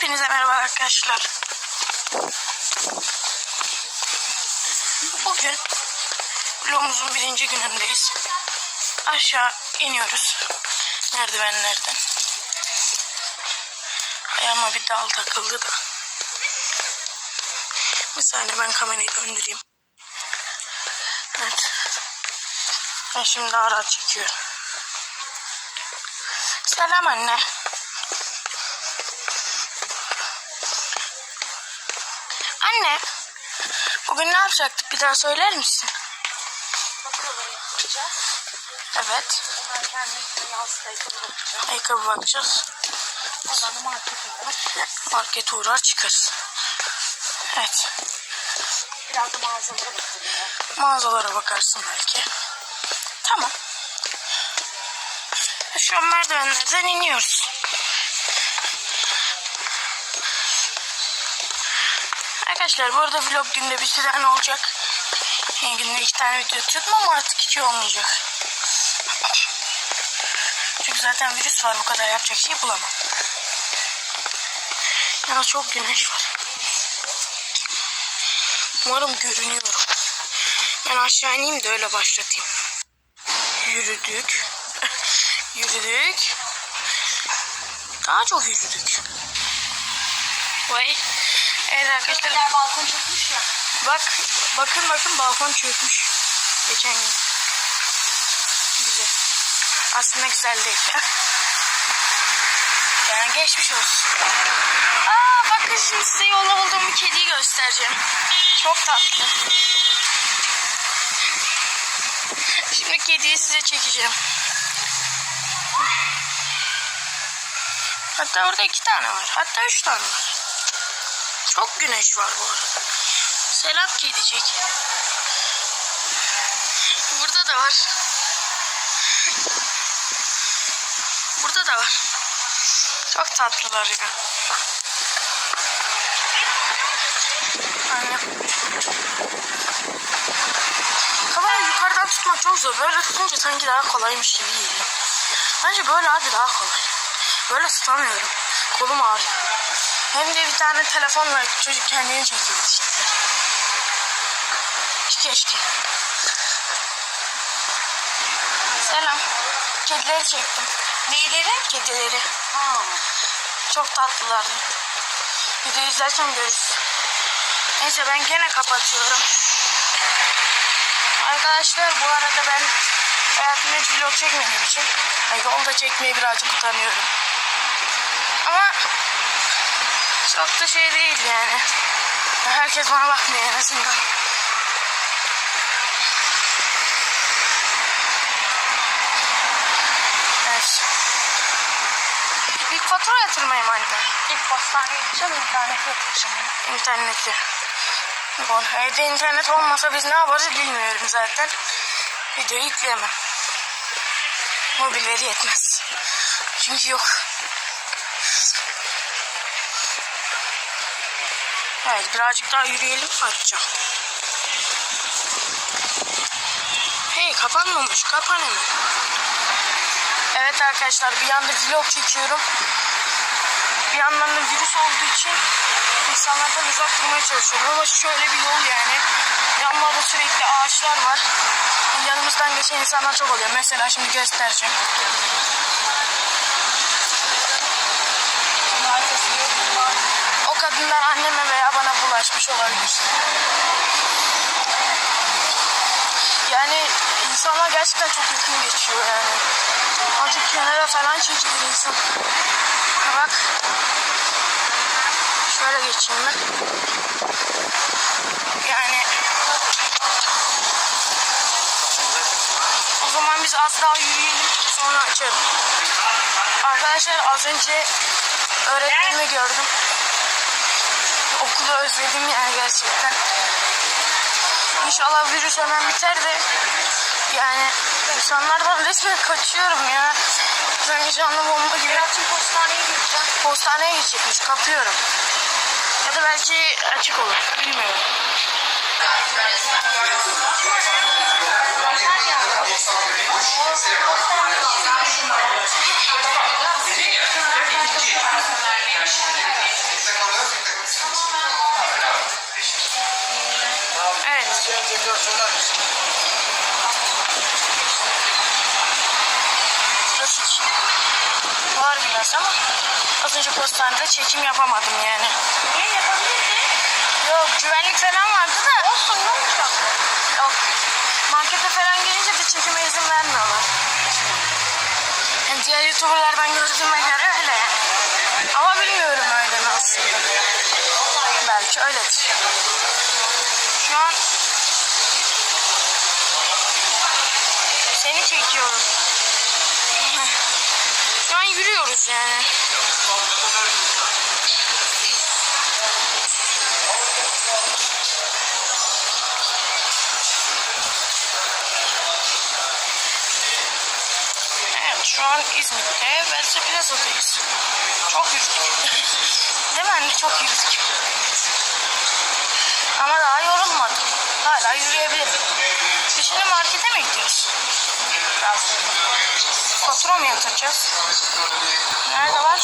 Hepinize merhaba arkadaşlar. Bugün vlogumuzun birinci günündeyiz. Aşağı iniyoruz merdivenlerden. Ayağıma bir dal takıldı da. Bir saniye ben kamerayı döndüreyim. Evet. Ben şimdi araç çekiyorum. Selam anne. Anne, bugün ne yapacaktık bir daha söyler misin? Faturaları yapacağız. Evet, yaz ayakkabı bakacağım. ayakkabı bakacağız. Oradan da markete uğrar çıkarız. Evet, Biraz da mağazalara bakacağım. mağazalara bakarsın belki. Tamam. Şu an merdivenlerden iniyoruz. Arkadaşlar bu arada vlog günde bir tane olacak. Yani günde iki tane video atıyordum ama artık iki olmayacak. Çünkü zaten virüs var bu kadar yapacak şey bulamam. Ya çok güneş var. Umarım görünüyorum. Ben aşağı ineyim de öyle başlatayım. Yürüdük. yürüdük. Daha çok yürüdük. Vay. Evet arkadaşlar. Kadar balkon çökmüş ya. Bak, bakın bakın balkon çökmüş. Geçen gün. Güzel. Aslında güzel değil. yani geçmiş olsun. Aa bakın şimdi size yolla bulduğum bir kediyi göstereceğim. Çok tatlı. Şimdi kediyi size çekeceğim. Hatta orada iki tane var. Hatta üç tane var. Çok güneş var bu arada. Selam kedicik. Burada da var. Burada da var. Çok tatlılar ya. Anne. Kamerayı yukarıdan tutmak çok zor. Böyle tutunca sanki daha kolaymış gibi geliyor. Bence böyle abi daha kolay. Böyle tutamıyorum. Kolum ağrıyor. Hem de bir tane telefonla çocuk kendini çekiyor işte. Keşke. Selam. Kedileri çektim. Neyleri? Kedileri. Ha. Çok tatlılardı. Video izlerken görürüz. Neyse ben gene kapatıyorum. Arkadaşlar bu arada ben hayatımda hiç vlog çekmediğim için yolda çekmeye birazcık utanıyorum. Ama da şey değil yani. Herkes bana bakmıyor en azından. Evet. İlk fatura yatırmayayım anne. İlk postaneye gideceğim. internet yapacağım. İnterneti. Bon, evde internet olmasa biz ne yaparız bilmiyorum zaten. Video yükleyemem. Mobil veri yetmez. Çünkü yok. Evet birazcık daha yürüyelim açacağım. Hey kapanmamış kapan hemen. Evet arkadaşlar bir yanda vlog çekiyorum. Bir yandan da virüs olduğu için insanlardan uzak durmaya çalışıyorum. Ama şöyle bir yol yani. Yanlarda sürekli ağaçlar var. Yanımızdan geçen insanlar çok oluyor. Mesela şimdi göstereceğim. Kadınlar anneme veya bana bulaşmış olabilir. Yani insanlar gerçekten çok yakın geçiyor yani. Azıcık kenara falan çekilir insan. Bak. Şöyle geçeyim ben. Yani o zaman biz az daha yürüyelim sonra açarım. Arkadaşlar az önce öğretmenimi gördüm. Okulu özledim yani gerçekten. İnşallah virüs hemen biter de yani insanlardan resmen kaçıyorum ya. Sanki canlı bomba gibi. Berat'cığım postaneye gideceğim. Postaneye gidecekmiş kapıyorum. Ya da belki açık olur bilmiyorum. Trafik var biraz ama az önce postanede çekim yapamadım yani. Niye yapabilirdin? Yok güvenlik falan vardı da. Olsun ne olacak? Yok. Markete falan gelince de çekime izin vermiyorlar. Yani diğer youtuberlardan gördüğüme göre öyle yani. Ama bilmiyorum öyle mi aslında. Belki öyledir. Şu an seni çekiyorum. Şu an yürüyoruz yani. Evet şu an İzmir'de Verse Plaza'dayız. Çok yürüdük. Değil mi anne? Çok yürüdük. Ama daha yorulmadım. Hala yürüyebilirim. Biz Yatıracağız? Nerede var?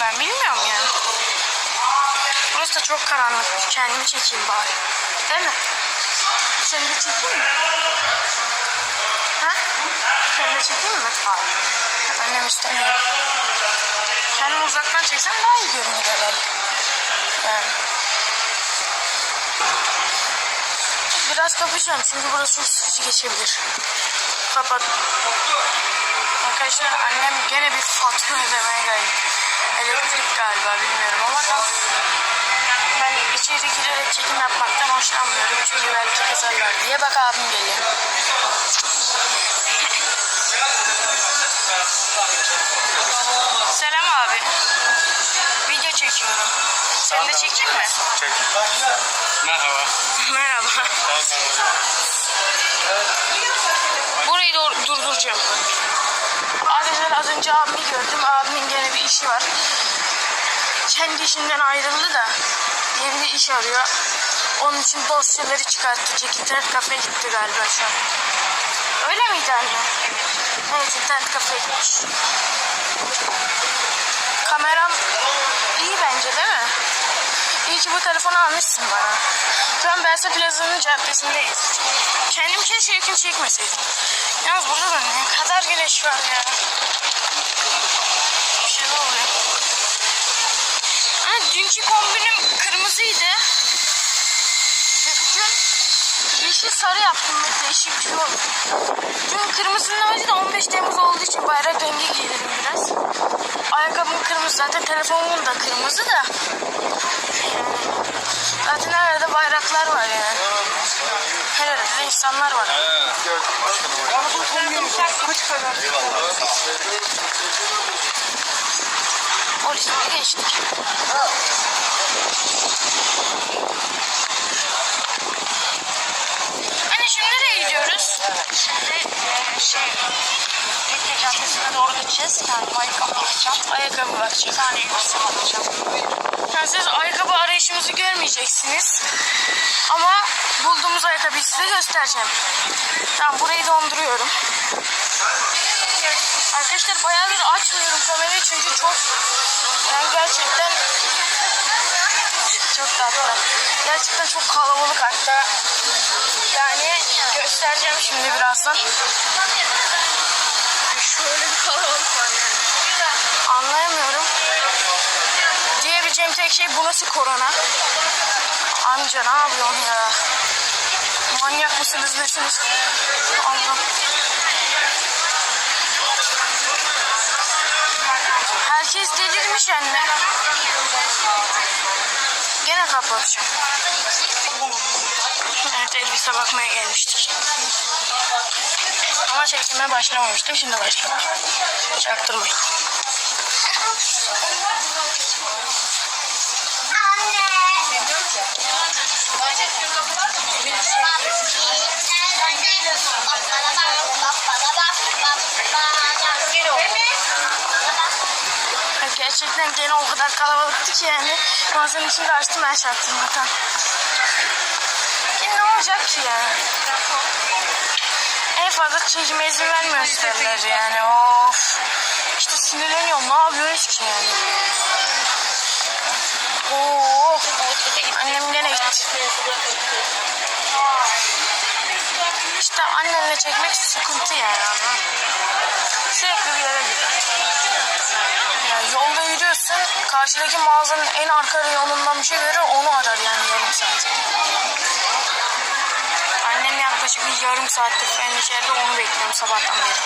Ben bilmiyorum yani. Burası da çok karanlık. Kendimi çekeyim bari. Değil mi? Seni de çekeyim mi? Ha? Seni de çekeyim mi? Hayır. Annem istemiyor. Kendimi uzaktan çeksem daha iyi görünür herhalde. Yani. Biraz kapayacağım çünkü burası sıkıcı geçebilir. Kapat. Arkadaşlar annem gene bir fatura ödemeye geldi. Elektrik galiba bilmiyorum ama ben içeri girerek çekim yapmaktan hoşlanmıyorum. Çünkü belki kızarlar diye. Bak abim geliyor. Selam abi. Video çekiyorum. Sen de çekeyim mi? Çek. Merhaba. Merhaba. Burayı dur- durduracağım. Arkadaşlar az önce abimi gördüm. Abimin gene bir işi var. Kendi işinden ayrıldı da yeni bir iş arıyor. Onun için dosyaları çıkartacak. İnternet kafeye gitti galiba şu an. Öyle miydi anne? Evet internet kafeye gitmiş. Kameram iyi bence değil mi? İyi ki bu telefonu almışsın bana. Şu an Belsa Plaza'nın caddesindeyiz. Kendim keşke yakın çekmeseydim. Yalnız burada da ne kadar güneş var ya. Bir şey oluyor. Ha, dünkü kombinim kırmızıydı. Ve bugün yeşil sarı yaptım. Bir şey oldu. Dün kırmızının amacı da 15 Temmuz olduğu için bayrak rengi giydirdim biraz. Ayakkabım kırmızı zaten telefonum da kırmızı da. Zaten her yerde bayraklar var yani. Her yerde de insanlar var. Polisle geçtik. Hani şimdi nereye gidiyoruz? Şimdi e, şey Likya Caddesi'ne doğru gideceğiz. Kendime ayakkabı alacağım. Ayakkabı Bir bakacağız. tane elbise alacağım. Yani siz ayakkabı arayışımızı görmeyeceksiniz. Ama bulduğumuz ayakkabıyı size göstereceğim. Tamam burayı donduruyorum. Arkadaşlar bayağıdır açmıyorum kamerayı çünkü çok yani gerçekten çok tatlı. Gerçekten çok kalabalık hatta. Yani göstereceğim şimdi birazdan. Şöyle bir kalabalık var yani. Anlayamıyorum. Diyebileceğim tek şey burası korona. Amca ne yapıyorsun ya? Manyak mısınız nesiniz? Allah. Herkes delirmiş anne. Gene kapatacağım. Evet elbise bakmaya gelmiştik. Ama çekime başlamamıştım. Şimdi başladım. Çaktırmayın. Gerçekten gene o kadar kalabalıktı ki yani. Mağazanın içinde açtım ben çaktırmadan. Ki ne olacak ki yani? En fazla çekime izin vermiyor siteler yani. Of. İşte sinirleniyorum. Ne yapıyoruz ki yani? Oo. Annem gene gitti. İşte annemle çekmek sıkıntı yani ama. Sürekli bir yere gidiyor. Yani yolda yürüyorsun, karşıdaki mağazanın en arka reyonundan bir şey verir, onu arar yani yarım saat. Yaklaşık bir yarım saattir falan içeride onu bekliyorum sabahtan beri.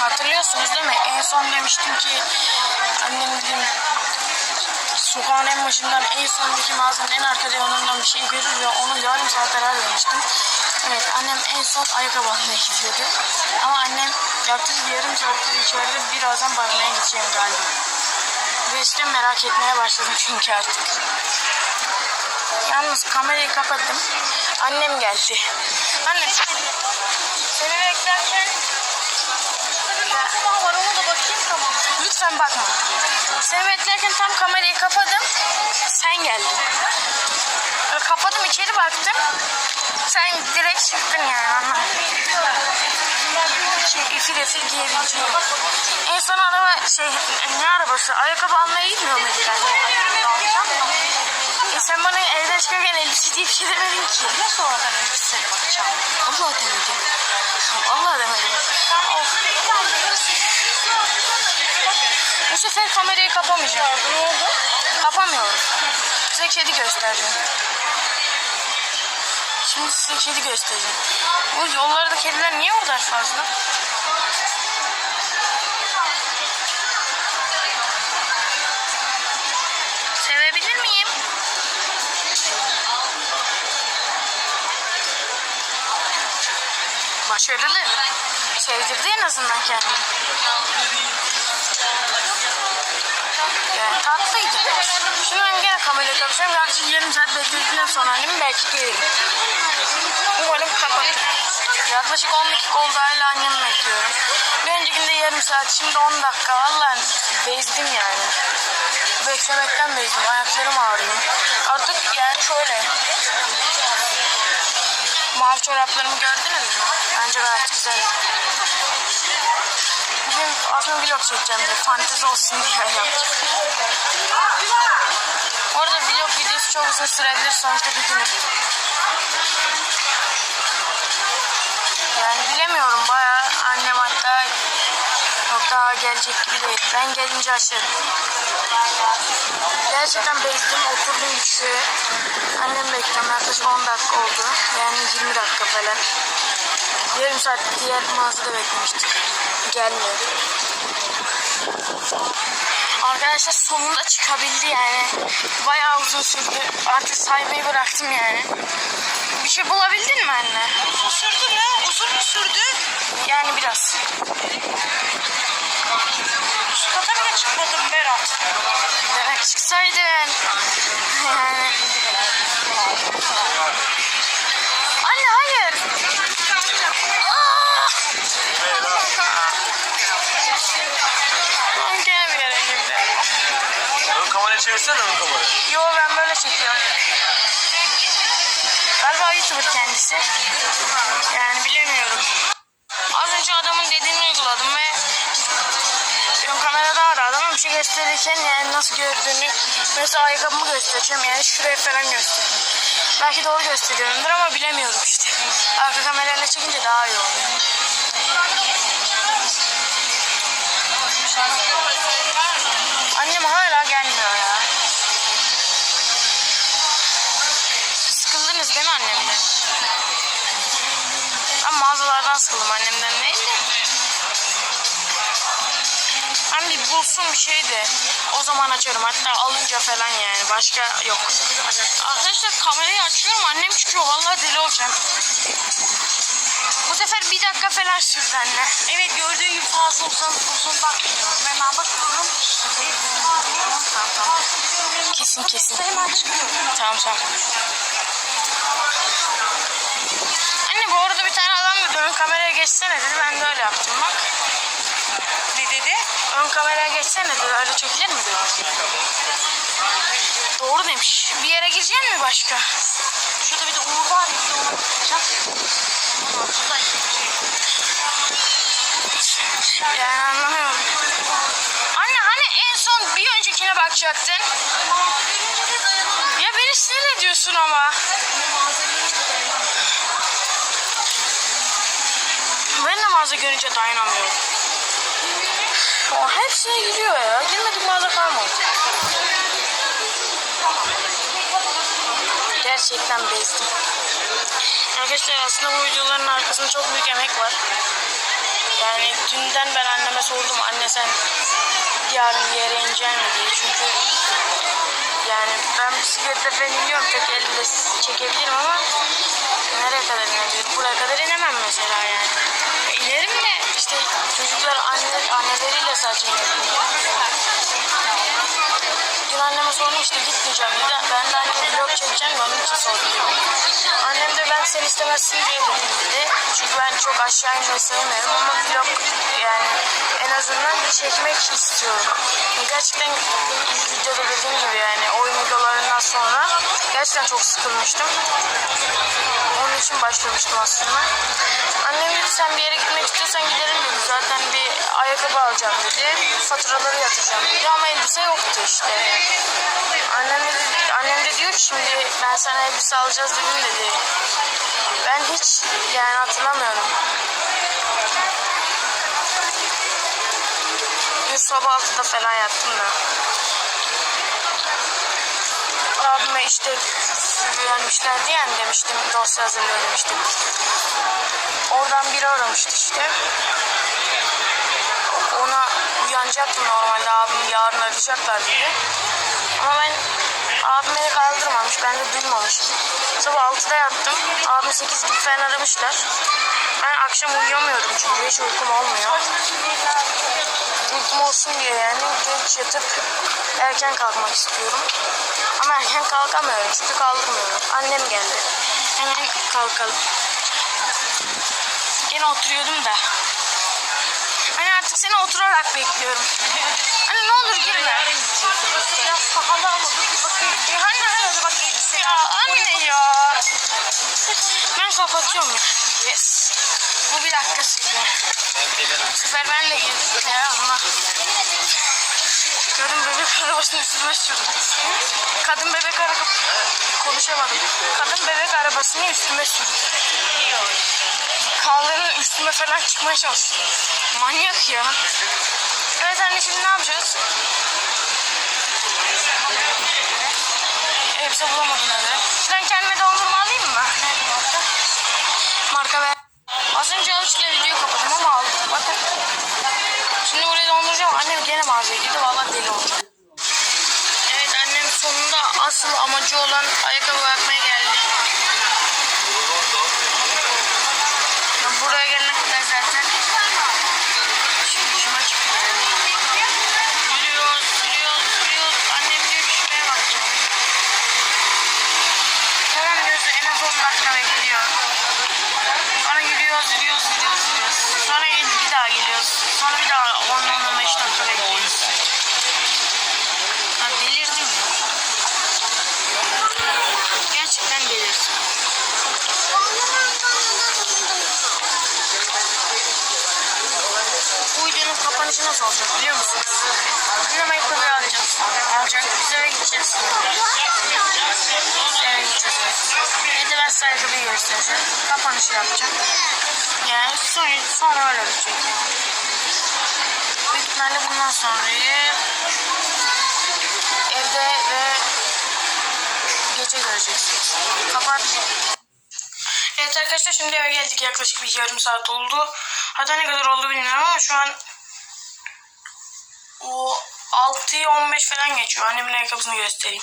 Hatırlıyorsunuz değil mi? En son demiştim ki annem dedim sokağın en başından en sondaki mağazanın en arka reyonundan bir şey görür ve onu yarım saat arar demiştim. Evet annem en son ayakkabı almaya gidiyordu. Ama annem yaklaşık yarım saattir içeride birazdan bakmaya gideceğim galiba. Ve işte merak etmeye başladım çünkü artık. Yalnız kamerayı kapattım. Annem geldi. Annem seni beklerken Daha var ona da bakayım tamam. Lütfen bakma. Seni beklerken tam kamerayı kapadım. Sen geldin. Kapadım içeri baktım. Sen direkt çıktın yani anladın. Şey, efil efil giyebileceğim. En son araba şey ne arabası? Ayakkabı almaya gitmiyor muyduk yani? E sen bana evden çıkarken elbise diye bir şey demedin ki. Ne sonradan elbiseye bakacağım. Allah demedim. Allah demedim. Of. Bu sefer kamerayı kapamayacağım. Ne oldu? Kapamıyorum. Size kedi göstereceğim. Şimdi size kedi göstereceğim. Bu yollarda kediler niye o fazla? Başarılı. Sevdirdi en azından kendini. Yani tatlıydı. Şimdi ben gene kamerayı kapatacağım. Yaklaşık yarım saat bekledikten sonra annemi belki gelirim. Umarım kapatır. Yaklaşık 10 dakika oldu hala annemi bekliyorum. Bir öncekinde yarım saat, şimdi 10 dakika. Vallahi bezdim yani. Beklemekten bezdim. Ayaklarım ağrıyor. Artık yani şöyle. Mavi çoraplarımı gördünüz mü? Bence gayet güzel. Bugün aslında vlog çekeceğim diye fantezi olsun diye yaptım. Orada vlog videosu çok uzun sürebilir sonuçta bir günüm. Yani bilemiyorum bayağı annem hatta yok daha gelecek gibi değil. Ben gelince açarım. Gerçekten bezdim oturdum şuraya. Annem bekliyorum yaklaşık 10 dakika oldu. Yani 20 dakika falan. Yarım saat diğer mağazada beklemiştik. Gelmiyordu. Arkadaşlar sonunda çıkabildi yani. Bayağı uzun sürdü. Artık saymayı bıraktım yani. Bir şey bulabildin mi anne? Uzun sürdü mü? Uzun mu sürdü? Yani biraz. Kata bile çıkmadım Berat. Demek çıksaydın. Anne hayır. Yere girdi. Ön kamera çevirsene ön kamera. Yo ben böyle çekiyorum. Galiba YouTuber kendisi. Gösterirken yani nasıl gördüğünü mesela ayakkabımı göstereceğim yani şuraya falan göstereyim. Belki doğru gösteriyorumdur ama bilemiyorum işte. Arka kamerayla çekince daha iyi oluyor. Annem hala gelmiyor ya. Sıkıldınız değil mi annemden? Ben mağazalardan sıkıldım annemden değil bir bulsun bir şey de o zaman açarım. Hatta alınca falan yani. Başka yok. Arkadaşlar kamerayı açıyorum annem çıkıyor. Vallahi deli olacağım. Bu sefer bir dakika falan sürdü anne. Evet gördüğün gibi fazla uzun uzun bakmıyorum. Hemen bakıyorum. Tamam tamam. Kesin kesin. Hemen çıkıyorum. Tamam tamam. Anne bu arada bir tane adam dedi ön kameraya geçsene dedi. Ben de öyle yaptım? Ön kameraya geçsene dedi. Öyle çekilir mi dedi. Doğru demiş. Bir yere girecek mi başka? Şurada bir de Uğur var. Bir de ona bakacağım. Yani anlamıyorum. Anne hani en son bir öncekine bakacaktın? Ya beni sinir ediyorsun ama. Ben de mağaza görünce dayanamıyorum. O hepsine giriyor ya. Girmedik mağaza kalmadı. Gerçekten bezdim. Arkadaşlar aslında bu videoların arkasında çok büyük emek var. Yani dünden ben anneme sordum. Anne sen yarın bir yere ineceksin mi diye. Çünkü yani ben bisiklette falan iniyorum. Tek elle çekebilirim ama nereye kadar inebilirim? Buraya kadar inemem mesela yani. De işte çocuklar anne, anneleriyle sadece inebiliyor. Dün anneme sordum işte gitmeyeceğim dedi. Ben de anne vlog çekeceğim de onun için sordum. Annem de istemezsin diye dedim dedi. Çünkü ben çok aşağı inmeyi sevmiyorum ama vlog yani en azından çekmek istiyorum. Gerçekten videoda dediğim gibi yani oyun videolarından sonra gerçekten çok sıkılmıştım. Onun için başlamıştım aslında. Annem dedi sen bir yere gitmek istiyorsan gidelim dedi. Zaten bir ayakkabı alacağım dedi. Faturaları yatıracağım dedi ama elbise yoktu işte. Annem de, annem de diyor ki şimdi ben sana elbise alacağız dedim dedi. Ben hiç yani hatırlamıyorum. Dün sabah 6'da falan yattım da. Abime işte vermişlerdi yani demiştim dosya hazırlıyor demiştim. Oradan biri aramıştı işte. Ona uyanacaktım normalde abim yarın arayacaklar dedi. Ama ben beni kaldırmamış ben de duymamışım. Sabah 6'da yattım. Abim 8 gibi falan aramışlar. Ben akşam uyuyamıyorum çünkü hiç uykum olmuyor. Uykum olsun diye yani geç yatıp erken kalkmak istiyorum. Ama erken kalkamıyorum çünkü kaldırmıyorum. Annem geldi. Hemen kalkalım. Gene oturuyordum da. Hani artık seni oturarak bekliyorum. Hani ne olur girme. Biraz pahalı ama dur bir bakayım. Ya hani hadi bak ya anne ya. Ben kapatıyorum ya. Yes. Bu bir dakika sürdü. Bu sefer ben de girdim ya ama. Kadın bebek arabasının üstüme sürdü. Kadın bebek araba... Konuşamadım. Kadın bebek arabasını üstüme sürdü. Kaldırın üstüme falan çıkmaya çalıştı. Manyak ya. Evet anne şimdi ne yapacağız? Elbise bulamadım evde. Ben kendime dondurma alayım mı? Marka ver. Bekliyor. Sonra yürüyoruz, yürüyoruz, yürüyoruz, yürüyoruz. Sonra bir daha geliyoruz. Sonra bir daha 10-15 dakika bekliyoruz. Ha, delirdim ya. Gerçekten delirdim. Bu videonun kapanışı nasıl olacak biliyor musunuz? Bizim ayakkabıyı alacağız. Alacak. Biz eve gideceğiz. Eve gideceğiz size ayakkabıyı göstereceğim. Kapanışı yapacağım. Yani sonra, sonra öyle bitecek yani. Büyük ihtimalle bundan sonrayı evde ve gece göreceksiniz. Kapat. Evet arkadaşlar şimdi eve geldik yaklaşık bir yarım saat oldu. Hatta ne kadar oldu bilmiyorum ama şu an o 6'yı 15 falan geçiyor. Annemin ayakkabısını göstereyim.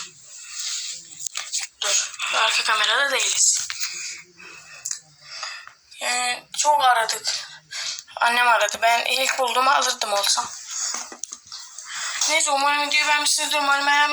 Dur. Arka kamerada değiliz. Yani çok aradık. Annem aradı. Ben ilk bulduğumu alırdım olsam. Neyse umarım videoyu beğenmişsinizdir. Umarım beğenmişsinizdir.